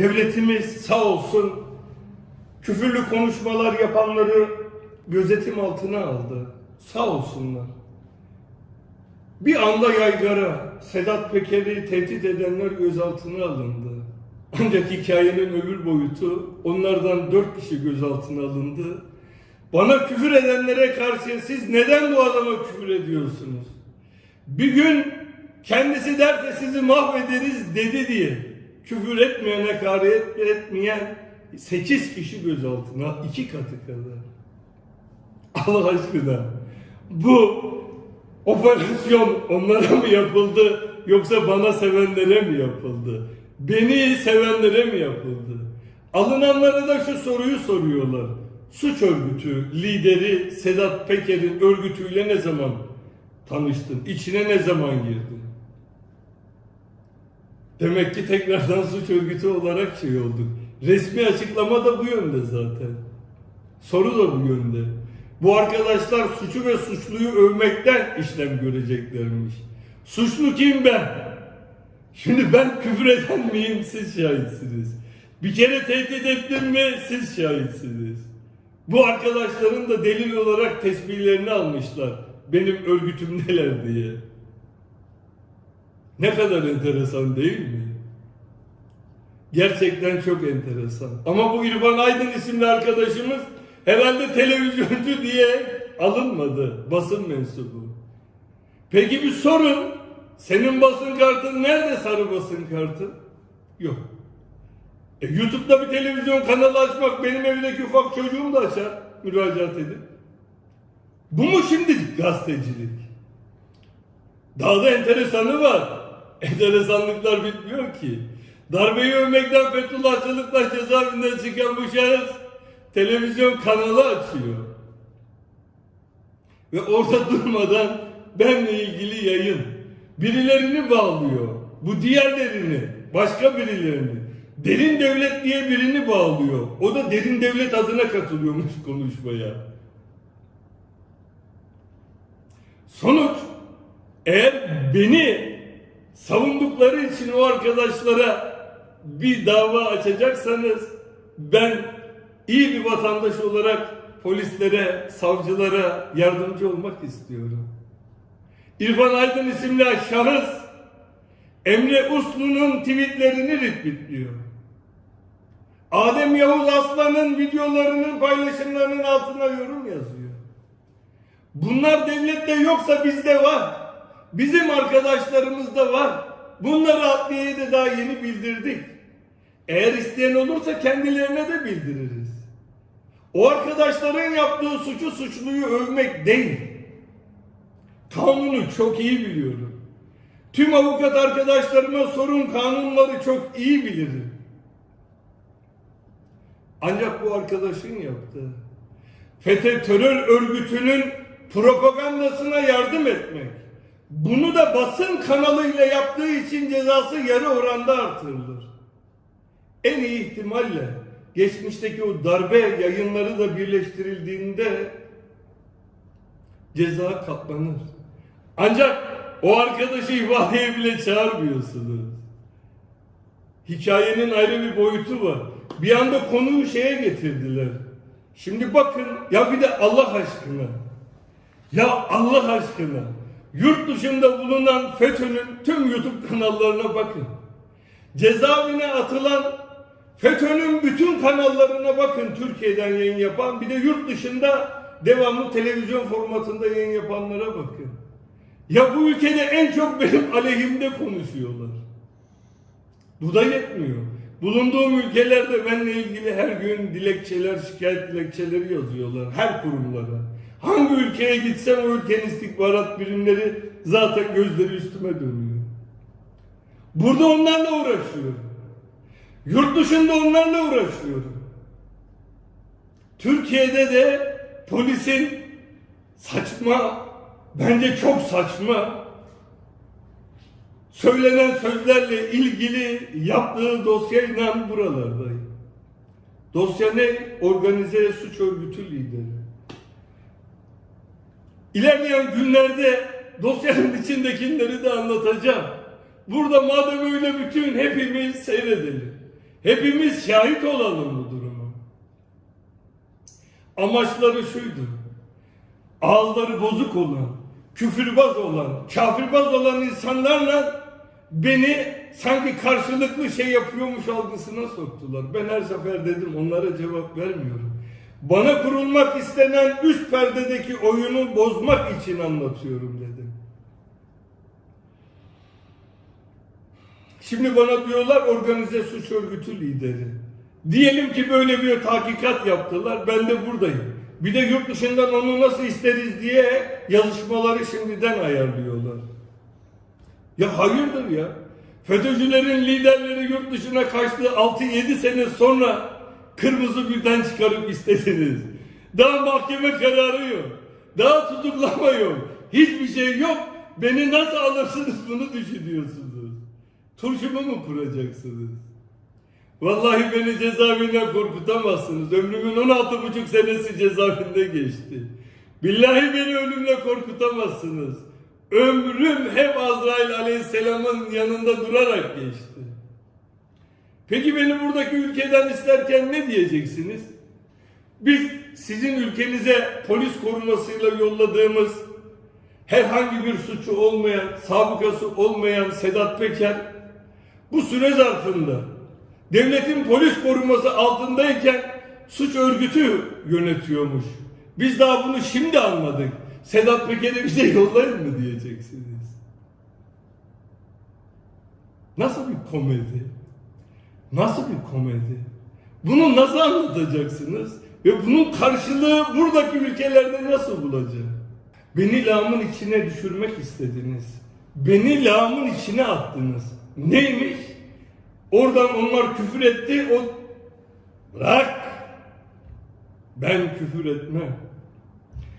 Devletimiz sağ olsun küfürlü konuşmalar yapanları gözetim altına aldı. Sağ olsunlar. Bir anda yaygara Sedat Peker'i tehdit edenler gözaltına alındı. Ancak hikayenin öbür boyutu onlardan dört kişi gözaltına alındı. Bana küfür edenlere karşı siz neden bu adama küfür ediyorsunuz? Bir gün kendisi derse sizi mahvederiz dedi diye küfür etmeyen, hakaret etmeyen sekiz kişi gözaltına iki katı kadar. Allah aşkına bu operasyon onlara mı yapıldı yoksa bana sevenlere mi yapıldı? Beni sevenlere mi yapıldı? Alınanlara da şu soruyu soruyorlar. Suç örgütü lideri Sedat Peker'in örgütüyle ne zaman tanıştın? İçine ne zaman girdin? Demek ki tekrardan suç örgütü olarak şey olduk. Resmi açıklama da bu yönde zaten. Soru da bu yönde. Bu arkadaşlar suçu ve suçluyu övmekten işlem göreceklermiş. Suçlu kim ben? Şimdi ben küfür eden miyim siz şahitsiniz. Bir kere tehdit ettim mi siz şahitsiniz. Bu arkadaşların da delil olarak tesbihlerini almışlar. Benim örgütüm neler diye. Ne kadar enteresan değil mi? Gerçekten çok enteresan. Ama bu İrfan Aydın isimli arkadaşımız herhalde televizyoncu diye alınmadı. Basın mensubu. Peki bir sorun. Senin basın kartın nerede sarı basın kartın? Yok. E, YouTube'da bir televizyon kanalı açmak benim evdeki ufak çocuğum da açar. Müracaat edip. Bu mu şimdi gazetecilik? Daha da enteresanı var. Enteresanlıklar bitmiyor ki. Darbeyi övmekten Fethullahçılıkla cezaevinden çıkan bu şahıs televizyon kanalı açıyor. Ve orada durmadan benle ilgili yayın. Birilerini bağlıyor. Bu diğerlerini, başka birilerini. Derin devlet diye birini bağlıyor. O da derin devlet adına katılıyormuş konuşmaya. Sonuç eğer beni savundukları için o arkadaşlara bir dava açacaksanız ben iyi bir vatandaş olarak polislere, savcılara yardımcı olmak istiyorum. İrfan Aydın isimli şahıs Emre Uslu'nun tweetlerini retweetliyor. Adem Yavuz Aslan'ın videolarının paylaşımlarının altına yorum yazıyor. Bunlar devlette yoksa bizde var. Bizim arkadaşlarımızda var. Bunları adliyeye de daha yeni bildirdik. Eğer isteyen olursa kendilerine de bildiririz. O arkadaşların yaptığı suçu suçluyu övmek değil. Kanunu çok iyi biliyorum. Tüm avukat arkadaşlarıma sorun kanunları çok iyi bilirim. Ancak bu arkadaşın yaptığı FETÖ terör örgütünün propagandasına yardım etmek. Bunu da basın kanalıyla yaptığı için cezası yarı oranda artırılır. En iyi ihtimalle geçmişteki o darbe yayınları da birleştirildiğinde ceza katlanır. Ancak o arkadaşı ifadeye bile çağırmıyorsunuz. Hikayenin ayrı bir boyutu var. Bir anda konuyu şeye getirdiler. Şimdi bakın ya bir de Allah aşkına. Ya Allah aşkına. Yurt dışında bulunan FETÖ'nün tüm YouTube kanallarına bakın. Cezaevine atılan FETÖ'nün bütün kanallarına bakın Türkiye'den yayın yapan bir de yurt dışında devamlı televizyon formatında yayın yapanlara bakın. Ya bu ülkede en çok benim aleyhimde konuşuyorlar. Bu da yetmiyor. Bulunduğum ülkelerde benimle ilgili her gün dilekçeler, şikayet dilekçeleri yazıyorlar. Her kurumlara. Hangi ülkeye gitsem o ülkenin istihbarat birimleri zaten gözleri üstüme dönüyor. Burada onlarla uğraşıyorum. Yurt dışında onlarla uğraşıyorum. Türkiye'de de polisin saçma, bence çok saçma söylenen sözlerle ilgili yaptığı dosyayla buralardayım. Dosya ne? Organize suç örgütü lideri. İlerleyen günlerde dosyanın içindekileri de anlatacağım. Burada madem öyle bütün hepimiz seyredelim. Hepimiz şahit olalım bu duruma. Amaçları şuydu. Ağızları bozuk olan, küfürbaz olan, kafirbaz olan insanlarla beni sanki karşılıklı şey yapıyormuş algısına soktular. Ben her sefer dedim onlara cevap vermiyorum. Bana kurulmak istenen üst perdedeki oyunu bozmak için anlatıyorum dedim. Şimdi bana diyorlar organize suç örgütü lideri. Diyelim ki böyle bir tahkikat yaptılar. Ben de buradayım. Bir de yurt dışından onu nasıl isteriz diye yazışmaları şimdiden ayarlıyorlar. Ya hayırdır ya? FETÖ'cülerin liderleri yurt dışına kaçtığı 6-7 sene sonra kırmızı birden çıkarıp istediniz. Daha mahkeme kararı yok. Daha tutuklama yok. Hiçbir şey yok. Beni nasıl alırsınız bunu düşünüyorsunuz. Turşumu mu kuracaksınız? Vallahi beni cezaevinden korkutamazsınız. Ömrümün 16 buçuk senesi cezaevinde geçti. Billahi beni ölümle korkutamazsınız. Ömrüm hep Azrail aleyhisselamın yanında durarak geçti. Peki beni buradaki ülkeden isterken ne diyeceksiniz? Biz sizin ülkenize polis korumasıyla yolladığımız herhangi bir suçu olmayan, sabıkası olmayan Sedat Peker bu süre zarfında devletin polis koruması altındayken suç örgütü yönetiyormuş. Biz daha bunu şimdi anladık. Sedat Peker'i bize yollayın mı diyeceksiniz. Nasıl bir komedi? Nasıl bir komedi? Bunu nasıl anlatacaksınız? Ve bunun karşılığı buradaki ülkelerde nasıl bulacak? Beni lağımın içine düşürmek istediniz. Beni lağımın içine attınız. Neymiş? Oradan onlar küfür etti. O bırak. Ben küfür etmem.